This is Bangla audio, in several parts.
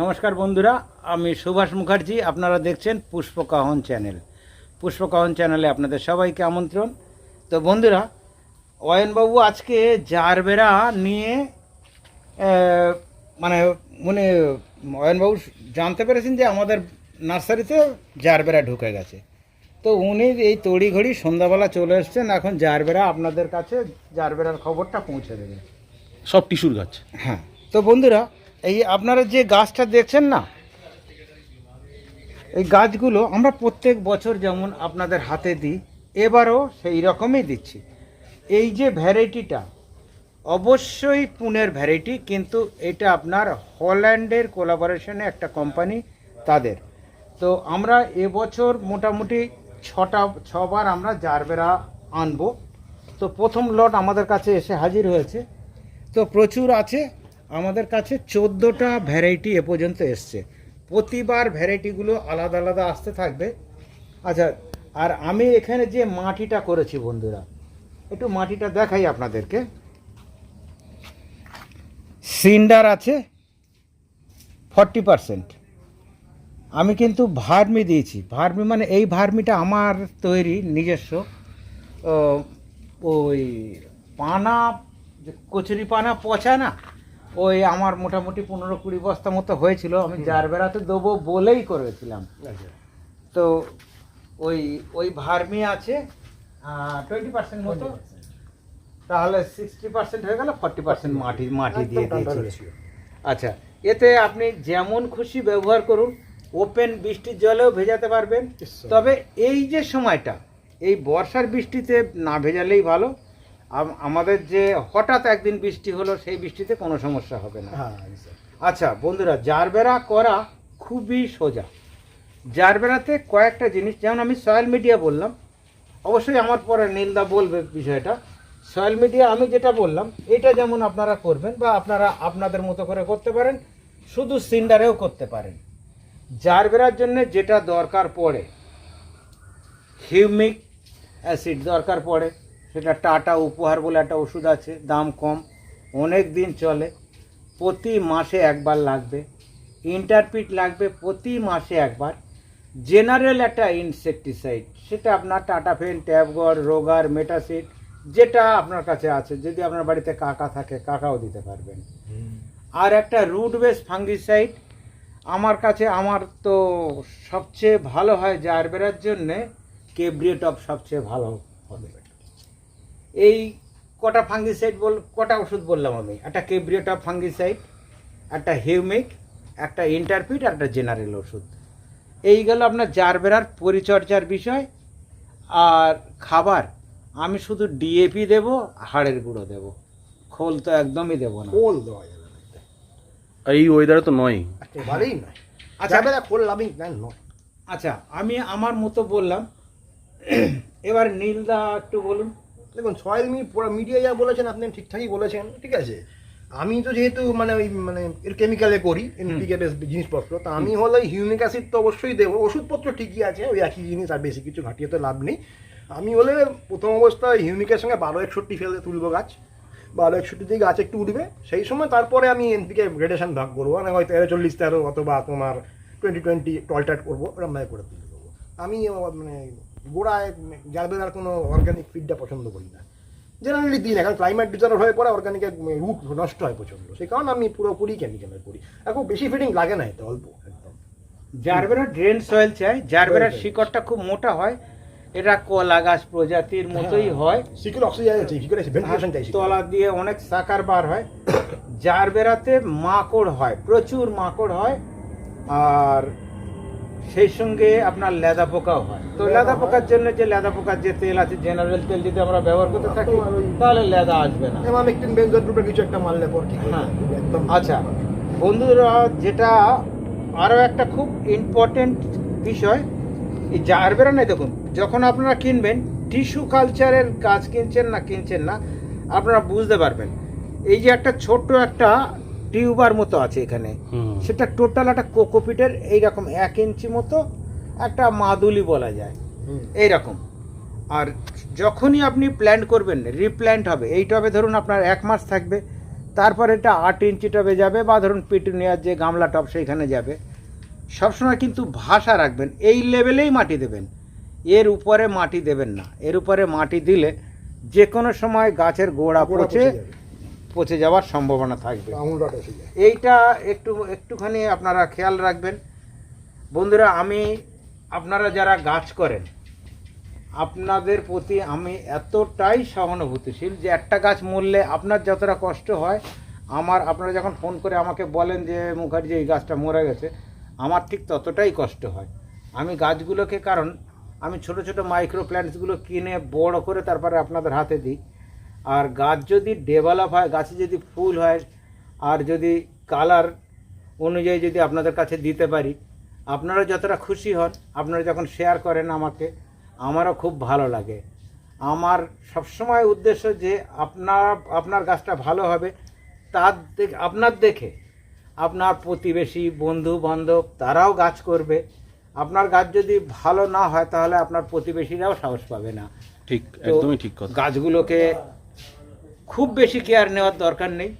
নমস্কার বন্ধুরা আমি সুভাষ মুখার্জি আপনারা দেখছেন পুষ্পকাহন চ্যানেল। পুষ্পকাহন চ্যানেলে আপনাদের সবাইকে আমন্ত্রণ। তো বন্ধুরা অয়নবাবু আজকে জারবেরা নিয়ে মানে মানে অয়নবাবু জানতে পেরেছেন যে আমাদের নার্সারিতে জারবেরা ঢুকে গেছে। তো উনি এই তড়িঘড়ি সন্ধ্যাবেলা চলে এসছেন এখন জারবেরা আপনাদের কাছে জারবেরার খবরটা পৌঁছে দেবে। সব টিস্যুর গাছ। হ্যাঁ তো বন্ধুরা এই আপনারা যে গাছটা দেখছেন না, এই গাছগুলো আমরা প্রত্যেক বছর যেমন আপনাদের হাতে দিই, এবারও সেই রকমই দিচ্ছি। এই যে ভ্যারাইটিটা, অবশ্যই পুনের ভ্যারাইটি, কিন্তু এটা আপনার হল্যান্ডের কোলাবোরেশনে একটা কোম্পানি তাদের। তো আমরা এবছর মোটামুটি ছটা, ছবার আমরা জারবেরা আনব। তো প্রথম লট আমাদের কাছে এসে হাজির হয়েছে। তো প্রচুর আছে। আমাদের কাছে চোদ্দোটা ভ্যারাইটি এ পর্যন্ত এসছে। প্রতিবার ভ্যারাইটিগুলো আলাদা আলাদা আসতে থাকবে। আচ্ছা আর আমি এখানে যে মাটিটা করেছি বন্ধুরা, একটু মাটিটা দেখাই আপনাদেরকে। সিন্ডার আছে ফর্টি পারসেন্ট। আমি কিন্তু ভার্মি দিয়েছি। ভার্মি মানে এই ভার্মিটা আমার তৈরি, নিজস্ব। ওই পানা কচুরি পানা পচা না? ওই আমার মোটামুটি পনেরো কুড়ি বস্তা মতো হয়েছিল আমি যার বেড়াতে দেবো বলেই করেছিলাম। তো ওই ওই ভার্মি আছে টোয়েন্টি পার্সেন্ট মতো। তাহলে সিক্সটি পার্সেন্ট হয়ে গেল ফর্টি পার্সেন্ট মাটি মাটি দিয়ে দিয়েছি। আচ্ছা এতে আপনি যেমন খুশি ব্যবহার করুন ওপেন বৃষ্টির জলেও ভেজাতে পারবেন। তবে এই যে সময়টা এই বর্ষার বৃষ্টিতে না ভেজালেই ভালো। আমাদের যে হঠাৎ একদিন বৃষ্টি হলো সেই বৃষ্টিতে কোনো সমস্যা হবে না। হ্যাঁ আচ্ছা বন্ধুরা জারবেরা করা খুবই সোজা। জারবেরাতে কয়েকটা জিনিস যেমন আমি সয়েল মিডিয়া বললাম অবশ্যই আমার পরে নীলদা বলবে বিষয়টা। সয়েল মিডিয়া আমি যেটা বললাম এটা যেমন আপনারা করবেন বা আপনারা আপনাদের মতো করে করতে পারেন শুধু সিন্ডারেও করতে পারেন। জারবেরার জন্য যেটা দরকার পড়ে হিউমিক অ্যাসিড দরকার পড়ে সেটা টাটা উপহার বলে একটা ওষুধ আছে দাম কম অনেক দিন চলে প্রতি মাসে একবার লাগবে ইন্টারপিট লাগবে প্রতি মাসে একবার জেনারেল একটা ইনসেকটিসাইড সেটা আপনার টাটা ফেন ট্যাবগড় রোগার মেটাসিড যেটা আপনার কাছে আছে যদি আপনার বাড়িতে কাকা থাকে কাকাও দিতে পারবেন। আর একটা রুট বেস ফাঙ্গিসাইড আমার কাছে আমার তো সবচেয়ে ভালো হয় জারবেরার জন্যে কেব্রিয়েটপ সবচেয়ে ভালো হবে। এই কটা ফাঙ্গিসাইড বল কটা ওষুধ বললাম আমি? একটা কেব্রিয়েটপ ফাঙ্গিসাইড একটা হিউমিক একটা ইন্টারপিট আর একটা জেনারেল ওষুধ। এই গেল আপনার জারবেরার পরিচর্যার বিষয় আর খাবার আমি শুধু ডিএপি দেব হাড়ের গুঁড়ো দেব। খোল তো একদমই দেবো না। খোল দেওয়া যাবে না এই ওয়েদারে তো নয়। একেবারেই নয়। আচ্ছা। না খোল লাভিং প্ল্যান নয়। আচ্ছা আমি আমার মতো বললাম এবার নীলদা একটু বলুন। দেখুন সয়েল মি পুরো মিডিয়া যা বলেছেন আপনি ঠিকঠাকই বলেছেন ঠিক আছে? আমি তো যেহেতু মানে ওই মানে এর কেমিক্যালে করি এনপিকে জিনিসপত্র তা আমি হলো হিউমিক অ্যাসিড তো অবশ্যই দেবো ওষুধপত্র ঠিকই আছে ওই একই জিনিস আর বেশি কিছু ঘাটিয়ে তো লাভ নেই। আমি হলে প্রথম অবস্থায় হিউমিকের সঙ্গে বারো একষট্টি ফেলে তুলবো গাছ বারো একষট্টি দিয়ে গাছ একটু উঠবে সেই সময় তারপরে আমি এনপিকে গ্রেডেশন ভাগ করব মানে হয়তো তেরো চল্লিশ তেরো অথবা তোমার টোয়েন্টি টোয়েন্টি টলটাট করব ওরম ভাবে করে তুলে দেবো আমি মানে গোড়ায় জারবেরার কোনো অর্গানিক ফিডটা পছন্দ করি না। জেনারেলি দিই না কারণ ক্লাইমেট ডিজার্ভ হয়ে পরে অর্গানিকের রুট নষ্ট হয় প্রচণ্ড। সেই কারণে আমি পুরোপুরি কেমিক্যালের করি। এখন বেশি ফিডিং লাগে না এতে অল্প একদম। জারবেরা ড্রেন সয়েল চাই। জারবেরার শিকড়টা খুব মোটা হয়। এটা কলা গাছ প্রজাতির মতোই হয়। সিকিউর অক্সিজেন আছে সিকিউর ভেন্টিলেশন চাই তলা দিয়ে অনেক সাকার বার হয়। জারবেরাতে মাকড় হয় প্রচুর মাকড় হয়। আর সেই সঙ্গে আপনার লেদা পোকাও হয়। তো লেদা পোকার জন্য যে লেদা পোকার যে তেল আছে জেনারেল তেল যদি আমরা ব্যবহার করতে থাকি তাহলে লেদা আসবে না। এবার একদিন বেঞ্জোর গ্রুপের কিছু একটা মারলে পর ঠিক হ্যাঁ। একদম। আচ্ছা বন্ধুরা যেটা আরও একটা খুব ইম্পর্টেন্ট বিষয় এই জারবেরা নাই দেখুন যখন আপনারা কিনবেন টিস্যু কালচারের গাছ কিনছেন না কিনছেন না আপনারা বুঝতে পারবেন। এই যে একটা ছোট্ট একটা টিউবার মতো আছে এখানে। সেটা টোটাল একটা কোকোপিটের এইরকম এক ইঞ্চি মতো একটা মাদুলি বলা যায়। এইরকম। আর যখনই আপনি প্ল্যান্ট করবেন রিপ্ল্যান্ট হবে। এই টবে ধরুন আপনার এক মাস থাকবে। তারপর এটা আট ইঞ্চি টবে যাবে বা ধরুন পিটুনিয়ার যে গামলা টব সেইখানে যাবে। সবসময় কিন্তু ভাষা রাখবেন। এই লেভেলেই মাটি দেবেন। এর উপরে মাটি দেবেন না। এর উপরে মাটি দিলে যে কোনো সময় গাছের গোড়া গোড়া পচে পচে যাওয়ার সম্ভাবনা থাকবে। এইটা একটু একটুখানি আপনারা খেয়াল রাখবেন। বন্ধুরা আমি আপনারা যারা গাছ করেন আপনাদের প্রতি আমি এতটাই সহানুভূতিশীল যে একটা গাছ মরলে আপনার যতটা কষ্ট হয় আমার আপনারা যখন ফোন করে আমাকে বলেন যে মুখার্জি এই গাছটা মরে গেছে আমার ঠিক ততটাই কষ্ট হয়। আমি গাছগুলোকে কারণ আমি ছোট ছোট মাইক্রো প্ল্যান্টসগুলো কিনে বড় করে তারপরে আপনাদের হাতে দিই। আর গাছ যদি ডেভেলপ হয় গাছে যদি ফুল হয় আর যদি কালার অনুযায়ী যদি আপনাদের কাছে দিতে পারি আপনারা যতটা খুশি হন আপনারা যখন শেয়ার করেন আমাকে আমারও খুব ভালো লাগে। আমার সবসময় উদ্দেশ্য যে আপনার আপনার গাছটা ভালো হবে তার দেখে আপনার দেখে। আপনার প্রতিবেশী বন্ধু বান্ধব তারাও গাছ করবে। আপনার গাছ যদি ভালো না হয় তাহলে আপনার প্রতিবেশীরাও সাহস পাবে না। ঠিক একদমই ঠিক কথা। গাছগুলোকে খুব বেশি কেয়ার নেওয়ার দরকার নেই।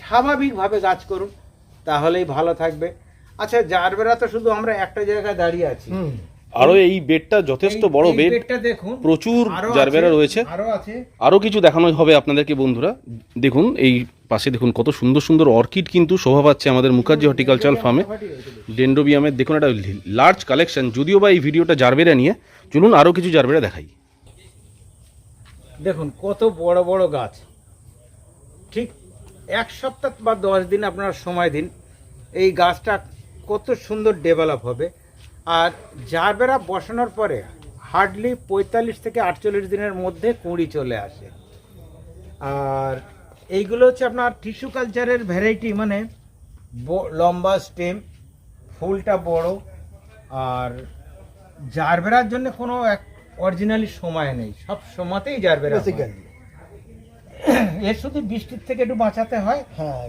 স্বাভাবিকভাবে গাছ করুন তাহলেই ভালো থাকবে। আচ্ছা জারবেরা তো শুধু আমরা একটা জায়গায় দাঁড়িয়ে আছি। আরও এই বেডটা যথেষ্ট বড় বেড। বেডটা দেখুন। প্রচুর আরও জারবেরা রয়েছে। আরও আছে। আরও কিছু দেখানো হবে আপনাদেরকে বন্ধুরা। দেখুন এই পাশে দেখুন কত সুন্দর সুন্দর অর্কিড কিন্তু শোভা পাচ্ছে আমাদের মুখার্জি হর্টিকালচারাল ফার্মে। ডেন্ডোবিয়ামের দেখুন একটা লার্জ কালেকশন যদিও বা এই ভিডিওটা জারবেরা নিয়ে চলুন আরও কিছু জারবেরা দেখাই। দেখুন কত বড় বড় গাছ। ঠিক এক সপ্তাহ বা দশ দিন আপনারা সময় দিন। এই গাছটা কত সুন্দর ডেভেলপ হবে। আর জারবেরা বসানোর পরে হার্ডলি পঁয়তাল্লিশ থেকে আটচল্লিশ দিনের মধ্যে কুঁড়ি চলে আসে। আর এইগুলো হচ্ছে আপনার টিস্যু কালচারের ভ্যারাইটি মানে লম্বা স্টেম ফুলটা বড়। আর জারবেরার জন্য কোনো এক অরিজিনালি সময় নেই। সব সময়তেই জারবেরা এর শুধু বৃষ্টির থেকে একটু বাঁচাতে হয়। হ্যাঁ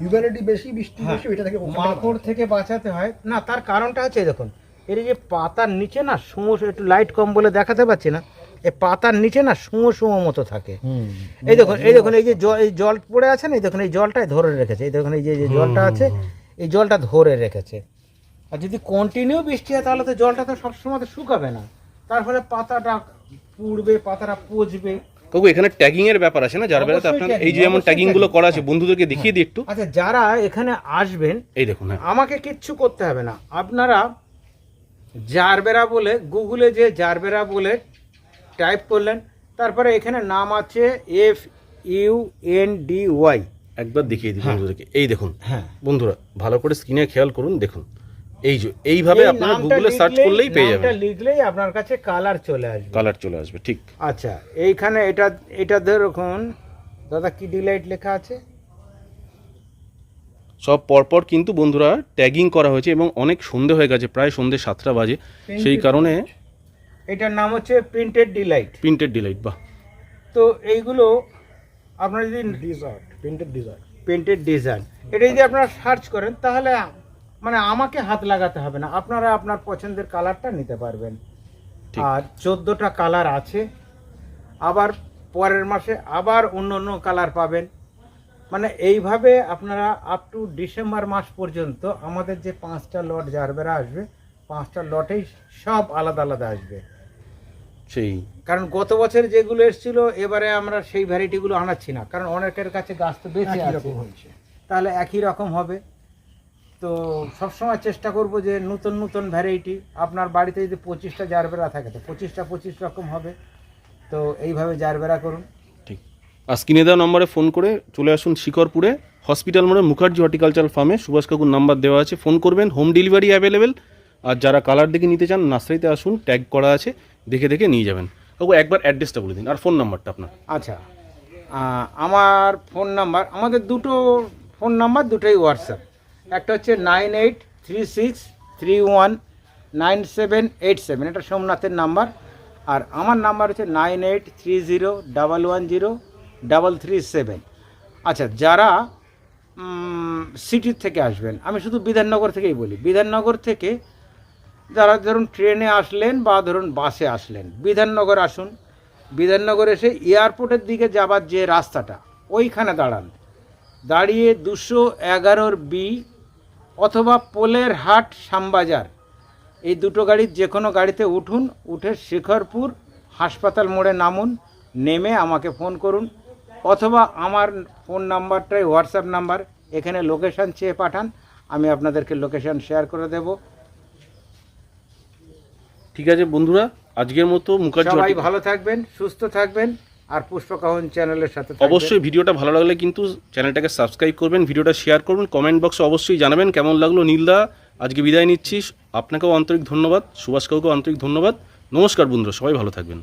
হিউম্যানিটি বেশি বৃষ্টি হ্যাঁ, বেশি এটা থেকে মাকড় থেকে বাঁচাতে হয়। না তার কারণটা হচ্ছে এই দেখুন এর যে পাতার নিচে না সুমো একটু লাইট কম বলে দেখাতে পাচ্ছি না এই পাতার নিচে না সুমো সুমো মতো থাকে। এই দেখুন এই দেখুন এই যে জল এই জল পড়ে আছে না এই দেখুন এই জলটাই ধরে রেখেছে। এই দেখুন এই যে যে জলটা আছে এই জলটা ধরে রেখেছে। আর যদি কন্টিনিউ বৃষ্টি হয় তাহলে তো জলটা তো সবসময় তো শুকাবে না। তার ফলে পাতাটা পুড়বে পাতাটা পচবে। কাকু এখানে ট্যাগিং এর ব্যাপার আছে না? জারবেরাতে অবশ্যই আপনার এই যে যেমন ট্যাগিংগুলো করা আছে বন্ধুদেরকে দেখিয়ে দিই একটু। আচ্ছা যারা এখানে আসবেন এই দেখুন হ্যাঁ। আমাকে কিচ্ছু করতে হবে না। আপনারা জারবেরা বলে গুগলে যে জারবেরা বলে টাইপ করলেন তারপরে এখানে নাম আছে F U N D Y একবার দেখিয়ে দিই হ্যাঁ। বন্ধুদেরকে। এই দেখুন হ্যাঁ। বন্ধুরা ভালো করে স্ক্রিনে খেয়াল করুন দেখুন। এই যে এইভাবে এই আপনারা গুগলে সার্চ করলেই পেয়ে যাবেন। লিখলেই আপনার কাছে কালার চলে আসবে। কালার চলে আসবে ঠিক। আচ্ছা এইখানে এটা এটা দেখুন দাদা কি ডিলাইট লেখা আছে? সব পরপর কিন্তু বন্ধুরা ট্যাগিং করা হয়েছে এবং অনেক সন্ধে হয়ে গেছে প্রায় সন্ধে সাতটা বাজে। সেই কারণে এটার নাম হচ্ছে প্রিন্টেড ডিলাইট প্রিন্টেড ডিলাইট বাহ। তো এইগুলো আপনারা যদি desert printed desert painted design এটা যদি আপনারা সার্চ করেন তাহলে মানে আমাকে হাত লাগাতে হবে না। আপনারা আপনার পছন্দের কালারটা নিতে পারবেন। আর চোদ্দোটা কালার আছে। আবার পরের মাসে আবার অন্য অন্য কালার পাবেন। মানে এইভাবে আপনারা আপ টু ডিসেম্বর মাস পর্যন্ত আমাদের যে পাঁচটা লট জারবেরা আসবে পাঁচটা লটেই সব আলাদা আলাদা আসবে। সেই। কারণ গত বছর যেগুলো এসেছিল এবারে আমরা সেই ভ্যারাইটিগুলো আনাচ্ছি না। কারণ অনেকের কাছে গাছ তো বেশি আছে। রকম হয়েছে। তাহলে একই রকম হবে। তো সবসময় চেষ্টা করব যে নতুন নতুন ভ্যারাইটি আপনার বাড়িতে যদি পঁচিশটা জারবেরা থাকে তো পঁচিশটা পঁচিশ রকম হবে। তো এইভাবে জারবেরা করুন। ঠিক। আর স্ক্রিনে দেওয়া নম্বরে ফোন করে চলে আসুন শিকরপুরে হসপিটাল মোড়ে মুখার্জি হর্টিকালচার ফার্মে সুভাষ কাকুর নাম্বার দেওয়া আছে। ফোন করবেন হোম ডেলিভারি অ্যাভেলেবেল আর যারা কালার দেখে নিতে চান নার্সারিতে আসুন ট্যাগ করা আছে দেখে দেখে নিয়ে যাবেন। কাকু একবার অ্যাড্রেসটা বলে দিন। আর ফোন নাম্বারটা আপনার। আচ্ছা। আমার ফোন নাম্বার আমাদের দুটো ফোন নাম্বার দুটোই হোয়াটসঅ্যাপ একটা হচ্ছে nine eight three six three one nine seven eight seven, এটা সোমনাথের নাম্বার। আর আমার নাম্বার হচ্ছে nine eight three zero double one zero double three seven. আচ্ছা যারা সিটির থেকে আসবেন, আমি শুধু বিধাননগর থেকেই বলি, বিধাননগর থেকে যারা ধরুন ট্রেনে আসলেন বা ধরুন বাসে আসলেন, বিধাননগর আসুন। বিধাননগর এসে এয়ারপোর্টের দিকে যাবার যে রাস্তাটা, ওইখানে দাঁড়ান। দাঁড়িয়ে দুশো এগারোর বি অথবা পোলের হাট শ্যামবাজার। এই দুটো গাড়ির যে কোনো গাড়িতে উঠুন উঠে শিখরপুর হাসপাতাল মোড়ে নামুন নেমে আমাকে ফোন করুন অথবা আমার ফোন নাম্বারটাই হোয়াটসঅ্যাপ নাম্বার এখানে লোকেশান চেয়ে পাঠান আমি আপনাদেরকে লোকেশান শেয়ার করে দেব। ঠিক আছে বন্ধুরা আজকের মতো মুখার্জি সবাই ভালো থাকবেন সুস্থ থাকবেন। আর পুষ্পকাহন চ্যানেলের সাথে অবশ্যই ভিডিওটা ভালো লাগলে কিন্তু চ্যানেলটাকে সাবস্ক্রাইব করবেন, ভিডিওটা শেয়ার করবেন কমেন্ট বক্সে অবশ্যই জানাবেন। কেমন লাগল নীলদা? আজকে বিদায় নিচ্ছি। আপনাকেও আন্তরিক ধন্যবাদ সুভাষ কাউকেও আন্তরিক ধন্যবাদ। নমস্কার বন্ধুরা, সবাই ভালো থাকবেন।